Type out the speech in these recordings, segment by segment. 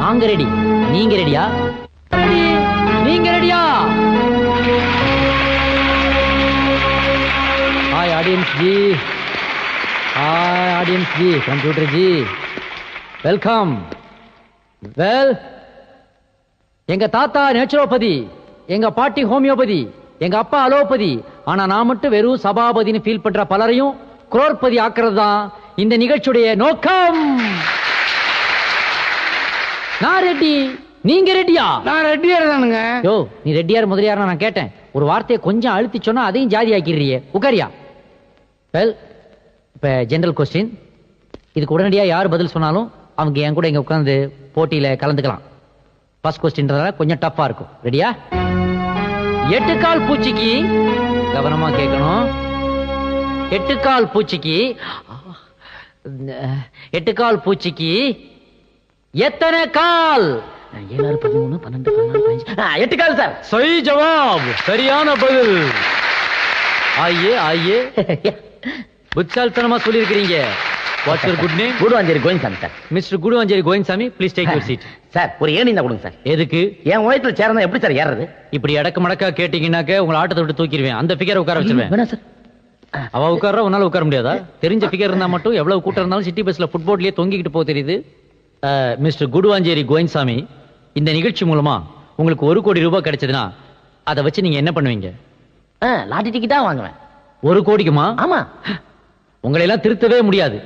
நாங்க ரெடி. நீங்க ரெடியா? நீங்க ரெடியா? Hi audience ji hi audience ji computer ji welcome well எங்க தாத்தா நேச்சுரோபதி எங்க பாட்டி ஹோமியோபதி எங்க அப்பா அலோபதி. ஆனா நான் மட்டும் வெறும் சபாபதின்னு ஃபீல் பண்ற பலரையும் குரோர்பதி ஆக்குறது தான் இந்த நிகழ்ச்சியுடைய நோக்கம். நான் ரெட்டி. நீங்க ரெட்டியா? நான் ரெட்டியார் தானுங்க. யோ நீ ரெட்டியார் முதலியார் நான் கேட்டேன். ஒரு வார்த்தையை கொஞ்சம் அழுத்தி சொன்னா அதையும் ஜாதி ஆக்கிடுறியே உட்காரியா வெல் இப்ப ஜெனரல் கொஸ்டின் இதுக்கு உடனடியா யார் பதில் சொன்னாலும் அவங்க என் கூட இங்க உட்கார்ந்து போட்டியில கலந்துக்கலாம். ஃபர்ஸ்ட் கொஸ்டின்றதால கொஞ்சம் டஃப்பா இருக்கும். ரெடியா எட்டுக்கால் பூச்சிக்கு கவனமா கேட்கணும். எட்டுக்கால் பூச்சிக்கு எட்டுக்கால் பூச்சிக்கு எத்தனை கால்? ஏழாறு பதிமூணு பன்னெண்டு பதினாலு எட்டு கால் சார். சரி ஜவாப். சரியான பதில். ஆயே ஆயே புத்தால்தனமா சொல்லியிருக்கிறீங்க. What's your good name Guduvanchery Goinsamy sir. Mister Guduvanchery Goinsamy please take your seat sir ஒரு ஏணி தான் கொடுங்க சார். எதுக்கு? என் உயரத்துல சேர்ந்தா எப்படி சார் ஏறது இப்படி அடக்க மடக்கா கேட்டீங்கன்னாக்க உங்களை ஆட்டத்தை விட்டு தூக்கிடுவேன். அந்த ஃபிகரை உட்கார வச்சிருவேன். வேணாம் சார். அவ உட்கார்றா உன்னால உட்கார முடியாதா? தெரிஞ்ச ஃபிகர் இருந்தா மட்டும் எவ்வளவு கூட்டம் இருந்தாலும் சிட்டி பஸ்ல ஃபுட்போர்ட்லயே தொங்கிக்கிட்டு போக தெரியுது. மிஸ்டர் குடுவாஞ்சேரி கோயின்சாமி இந்த நிகழ்ச்சி மூலமா உங்களுக்கு ஒரு கோடி ரூபாய் கிடைச்சதுன்னா அதை வச்சு நீங்க என்ன பண்ணுவீங்க? ஆ, லாட்டரி டிக்கெட்டா வாங்குவேன். ஒரு கோடிக்குமா? ஆமா. உங்களை எல்லாம் திருத்தவே முடியாது.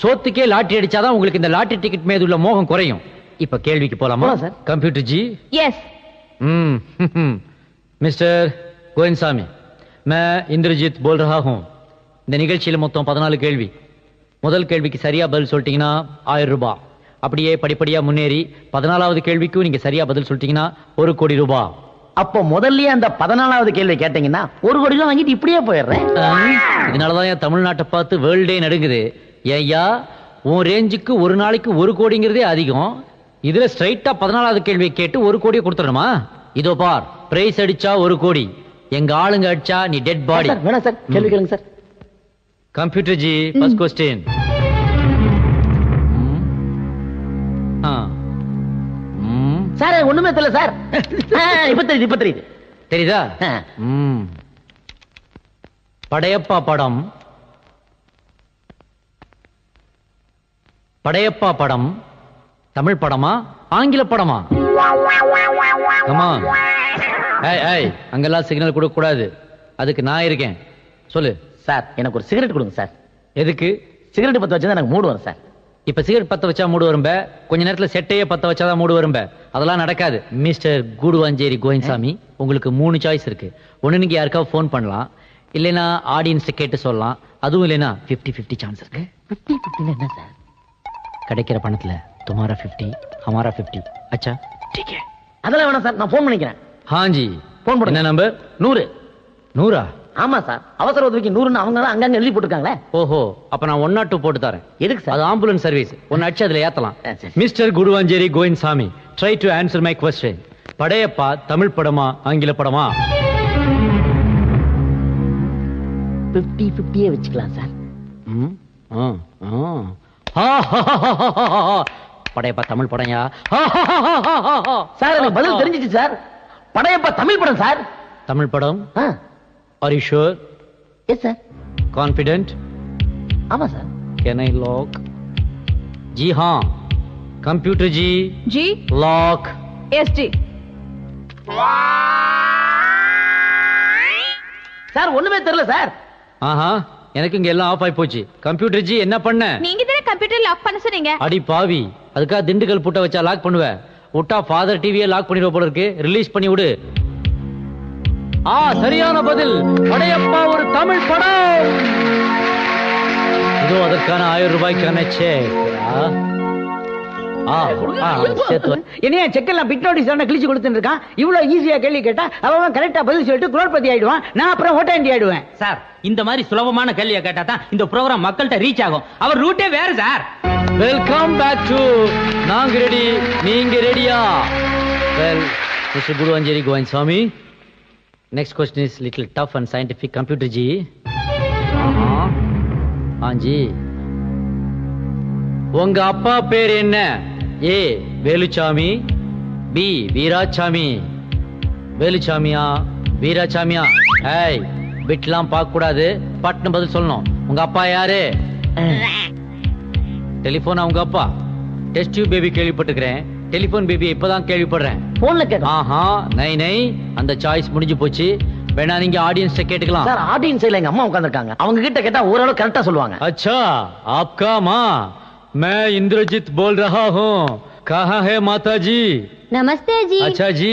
சோத்துக்கே லாட்டரி அடிச்சாதான் உங்களுக்கு இந்த லாட்டரி டிக்கெட் மீது உள்ள மோகம் குறையும். இப்ப கேள்விக்கு போலாமா? Sir. Computer ji? Yes hmm mister Govindsamy மே இந்திரஜித் போல் இந்த நிகழ்ச்சியில் மொத்தம் பதினாலு கேள்வி. முதல் கேள்விக்கு சரியா பதில் சொல்லிட்டீங்கன்னா ஆயிரம் ரூபாய். அப்படியே படிப்படியா முன்னேறி பதினாலாவது கேள்விக்கும் நீங்க சரியா பதில் சொல்லிட்டீங்கன்னா ஒரு கோடி ரூபாய். அப்போ முதல்லயே அந்த பதினாலாவது கேள்வி கேட்டீங்கன்னா ஒரு கோடி ரூபாய் வாங்கிட்டு இப்படியே போயிடுறேன். இதனாலதான் என் தமிழ்நாட்டை பார்த்து வேர்ல்டே நடுங்குது. ஏய்யா உன் ரேஞ்சுக்கு ஒரு நாளைக்கு ஒரு கோடிங்கிறதே அதிகம். இதுல ஸ்ட்ரைட்டா பதினாலாவது கேள்வியை கேட்டு ஒரு கோடியை கொடுத்துடணுமா? இதோ பார் பிரைஸ் அடிச்சா ஒரு கோடி. எங்க ஆளுங்க அடிச்சா நீ டெட் பாடி சார், வேணாம் சார் கேள்வி கேளுங்க sir. Computer ji first question sir ஒண்ணுமே தெரியல சார். இப்ப தெரியுது இப்ப தெரியுது. தெரியுதா. படையப்பா படம். படையப்பா படம். தமிழ் படமா? ஆங்கில படமா? கமா ஏய் ஏய் அங்கெல்லாம் சிக்னல் கொடுக்க கூடாது. அதுக்கு நான் இருக்கேன். சொல்லு. சார் எனக்கு ஒரு சிகரெட் கொடுங்க சார். எதுக்கு? சிகரெட் பத்த வச்சா எனக்கு மூடு வரும் சார். இப்ப சிகரெட் பத்த வச்சா மூடு வரும்ப? கொஞ்ச நேரத்துல செட்டையே பத்த வச்சாதான் மூடு வரும்ப? அதெல்லாம் நடக்காது. மிஸ்டர் கூடுவாஞ்சேரி கோயின்சாமி உங்களுக்கு மூணு சாய்ஸ் இருக்கு. ஒண்ணு நீங்க யாருக்காவது ஃபோன் பண்ணலாம். இல்லைன்னா ஆடியன்ஸ் கேட்டு சொல்லலாம். அதுவும் இல்லைன்னா 50 50 சான்ஸ் இருக்கு. பிப்டி பிப்டின்னு என்ன சார்? கிடைக்கிற பணத்துல துமாரா ஃபிஃப்டி ஹமாரா ஃபிஃப்டி அச்சா. டீக்கே. அதெல்லாம் வேணாம் சார் நான் ஃபோன் பண்ணிக்கிறேன். ஹாஞ்சி ஃபோன் பண்ண என்ன நம்பர் நூறு. நூறா? ஆமா சார். அவசர உதவிக்கு நூறுன்னு அவங்க தான் அங்கங்க எழுதி போட்டுருக்காங்களே. ஓஹோ அப்ப நான் ஒன் நாட் டூ போட்டு தரேன். எதுக்கு சார்? அது ஆம்புலன்ஸ் சர்வீஸ் ஒன்னு அடிச்சு அதுல ஏத்தலாம். Mister Guruvanchery Govind Samy try to answer my question Padayappa Tamil படமா ஆங்கில படமா? ஃபிஃப்டி ஃபிஃப்டியே வச்சுக்கலாம் சார். ம் ஆ ஆ. படையப்பா தமிழ் படையா சார் எனக்கு பதில் தெரிஞ்சிச்சு சார் படையப்பா தமிழ் படம் சார் தமிழ் படம் are you sure yes sir confident ஆமா sir can I lock ji ஹா computer ji ji lock yes sir ஒண்ணுமே தெரியல சார் ஆஹா எனக்கு இங்க எல்லாம் ஆஃப் ஆயி போச்சு கம்ப்யூட்டர் ஜி என்ன பண்ண நீங்க கம்ப்யூட்டர் லாக் பண்ண சொன்னீங்க. அடி பாவி. அதுக்காக திண்டுக்கல் பூட்ட வச்சா லாக் பண்ணுவேன் விட்டா ஃபாதர் டிவியை லாக் பண்ணிடுவோம் போல இருக்கு. ரிலீஸ் பண்ணி விடு. ஆ சரியான பதில். படையப்பா ஒரு தமிழ் படம். இதோ அதற்கான ஆயிரம் ரூபாய்க்கான செக் ஆ? என்னையா செக்கெல்லாம் பிட் நோட்டீஸ் தானே கிழிச்சு கொடுத்துட்டு இருக்கான் இவ்வளவு ஈஸியா கேள்வி கேட்டா அவன் கரெக்டா பதில் சொல்லிட்டு குரோர்பதி ஆயிடுவான். நான் அப்புறம் ஓட்டாண்டி ஆயிடுவேன். சார் இந்த மாதிரி சுலபமான கேள்வியை கேட்டா தான் இந்த ப்ரோக்ராம் மக்கள்கிட்ட ரீச் ஆகும். அவர் ரூட்டே வேற சார். வெல்கம் பேக் டு நாங்க ரெடி நீங்க ரெடியா well mister Guduvanchery Govind Samy next question is little tough and scientific computer ji ஆஞ்சி உங்க அப்பா பேர் என்ன? ஏ வேலுச்சாமி. பி வீராசாமி வேலுச்சாமியா வீராசாமியா ஏய் விட்டுலாம் பார்க்க கூடாது பட்னு பதில் சொல்லணும். உங்க அப்பா யாரு? டெலிபோனா உங்க அப்பா? டெஸ்ட் டியூப் பேபி கேள்விப்பட்டிருக்கிறேன். டெலிபோன் பேபி இப்பதான் கேள்விப்படுறேன். போன்ல கேட்க ஆஹா நை நை. அந்த சாய்ஸ் முடிஞ்சு போச்சு. வேணா நீங்க ஆடியன்ஸ் கேட்டுக்கலாம். சார் ஆடியன்ஸ் இல்ல எங்க அம்மா உட்கார்ந்திருக்காங்க. அவங்க கிட்ட கேட்டா ஓரளவு கரெக்டா சொல்லுவாங்க. அச்சா ஆப்கா मैं इंद्रजीत बोल रहा हूँ कहाँ है माता जी நமஸ்தே ஜி अच्छा जी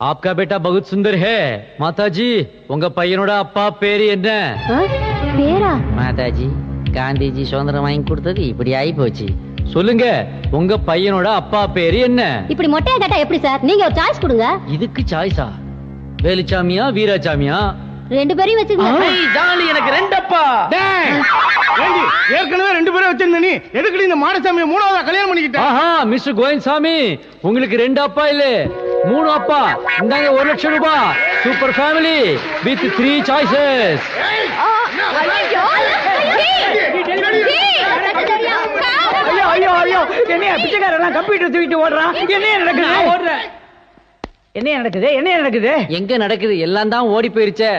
आपका बेटा बहुत सुंदर है माता जी உங்க பையனோட அப்பா பேரு என்ன ஆ, பேரா மாதாஜி காந்திஜி சுதந்திரம் வாங்கி கொடுத்தது இப்படி ஆகி போச்சு சொல்லுங்க உங்க பையனோட அப்பா பேரு என்ன இப்படி மொட்டையா கேட்டா எப்படி சார் நீங்க ஒரு சாய்ஸ் கொடுங்க இதுக்கு சாய்ஸா வேலுச்சாமியா வீராசாமியா ரெண்டு பேரையும் வச்சுக்கோங்க. ஜாலி எனக்கு ரெண்டப்பா. ஏண்டி, ஏற்கனவே ரெண்டு பேரும் வச்சிருந்த நீ. எதுக்குடி இந்த மாடசாமியை மூணாவதா கல்யாணம் பண்ணிக்கிட்ட? ஆஹா மிஸ்டர் கோவிந்த்சாமி உங்களுக்கு ரெண்டு அப்பா இல்ல. மூணு அப்பா. இந்தாங்க ஒரு லட்சம் ரூபாய். Super family with three choices ஐயோ ஐயோ ஐயோ என்னைய பிச்சைக்காரெல்லாம் கம்ப்யூட்டர் தூக்கிட்டு ஓடுறான் என்னைய நடக்குது? என்னைய நடக்குது? என்னைய நடக்குது? எங்க நடக்குது? எல்லாம் தான் ஓடி போயிருச்சே.